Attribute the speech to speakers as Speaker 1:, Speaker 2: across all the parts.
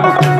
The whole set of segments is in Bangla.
Speaker 1: vamos.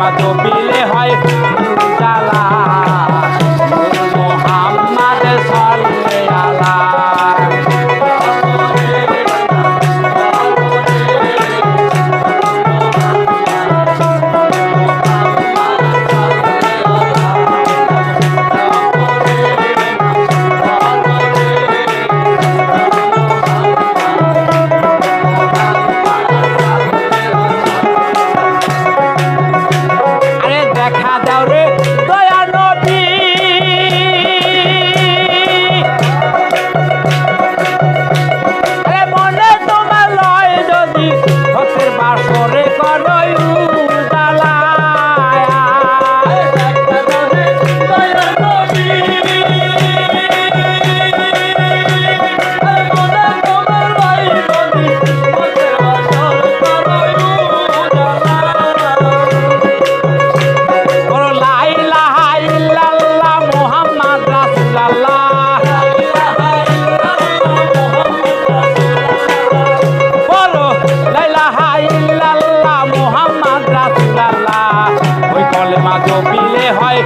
Speaker 1: I do জাল্লা ওই কলেমা জপিলে হয়